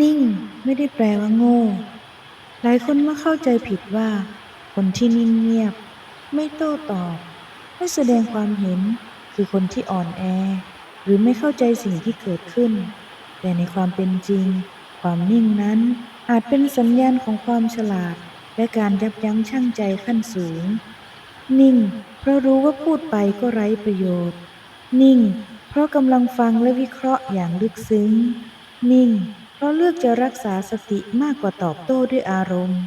นิ่งไม่ได้แปลว่าโง่ หลายคนมักเข้าใจผิดว่า คนที่นิ่งเงียบ ไม่โต้ตอบ ไม่แสดงความเห็นคือคนที่อ่อนแอ หรือไม่เข้าใจสิ่งที่เกิดขึ้น แต่ในความเป็นจริง ความนิ่งนั้นอาจเป็นสัญญาณของความฉลาด และการยับยั้งชั่งใจขั้นสูง นิ่ง เพราะรู้ว่าพูดไปก็ไร้ประโยชน์ นิ่ง เพราะกำลังฟังและวิเคราะห์อย่างลึกซึ้ง นิ่ง เพราะเลือกจะรักษาสติมากกว่าตอบโต้ด้วยอารมณ์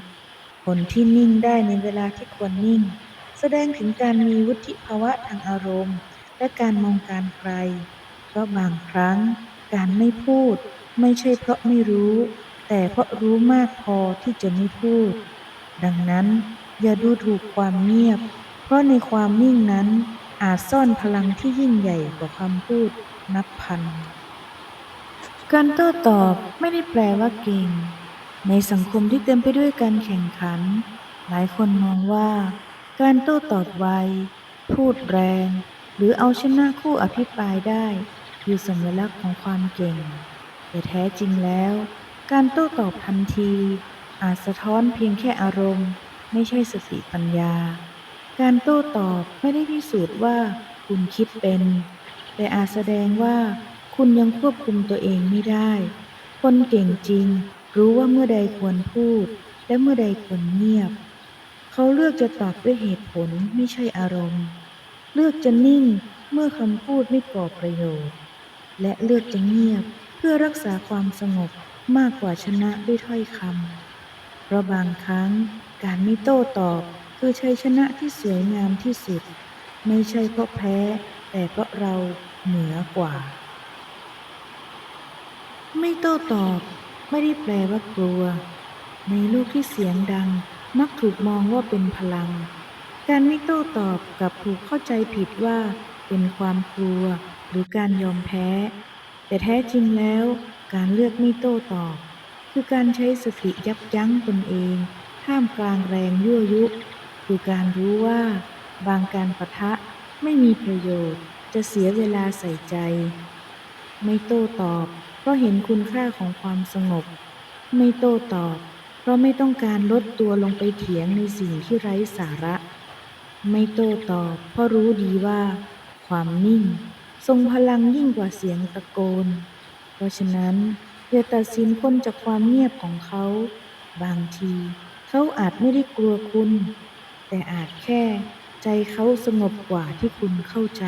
คนที่นิ่งได้ในเวลาที่ควรนิ่ง แสดงถึงการมีวุฒิภาวะทางอารมณ์ และการมองการไกล เพราะบางครั้ง การไม่พูด ไม่ใช่เพราะไม่รู้ แต่เพราะรู้มากพอที่จะไม่พูด ดังนั้น อย่าดูถูกความเงียบ เพราะในความนิ่งนั้นอาจซ่อนพลังที่ยิ่งใหญ่กว่าคำพูดนับพัน การโต้ตอบไม่ได้แปลว่าเก่ง ในสังคมที่เต็มไปด้วยการแข่งขัน หลายคนมองว่า การโต้ตอบไว พูดแรง หรือเอาชนะคู่อภิปรายได้ คือสัญลักษณ์ของความเก่ง แต่แท้จริงแล้ว การโต้ตอบทันที อาจสะท้อนเพียงแค่อารมณ์ ไม่ใช่สติปัญญา การโต้ตอบไม่ได้พิสูจน์ว่าคุณคิดเป็น แต่อาจแสดงว่า คุณยังควบคุมตัวเองไม่ได้ คนเก่งจริง รู้ว่าเมื่อใดควรพูด และเมื่อใดควรเงียบ เขาเลือกจะตอบด้วยเหตุผลไม่ใช่อารมณ์ เลือกจะนิ่งเมื่อคำพูดไม่ก่อประโยชน์ และเลือกจะเงียบเพื่อรักษาความสงบมากกว่าชนะด้วยถ้อยคำ เพราะบางครั้งการไม่โต้ตอบคือชัยชนะที่สวยงามที่สุด ไม่ใช่เพราะแพ้ แต่เพราะเราเหนือกว่า ไม่โต้ตอบ ไม่ได้แปลว่ากลัว ในโลกที่เสียงดัง มักถูกมองว่าเป็นพลัง การไม่โต้ตอบกับถูกเข้าใจผิดว่า เป็นความกลัว หรือการยอมแพ้ แต่แท้จริงแล้ว การเลือกไม่โต้ตอบ คือการใช้สติยับยั้งตนเองท่ามกลางแรงยั่วยุ คือการรู้ว่า บางการปะทะไม่มีประโยชน์ จะเสียเวลาใส่ใจ ไม่โต้ตอบ ราะเห็นคุณค่าของความสงบ ไม่โต้ตอบ เพราะไม่ต้องการลดตัวลงไปเถียงในสิ่งที่ไร้สาระ ไม่โต้ตอบเพราะรู้ดีว่า ความนิ่ง ทรงพลังยิ่งกว่าเสียงตะโกน เพราะฉะนั้นอย่าตัดสินคนจากความเงียบของเขา บางที เขาอาจไม่ได้กลัวคุณ แต่อาจแค่ใจเขาสงบกว่าที่คุณเข้าใจ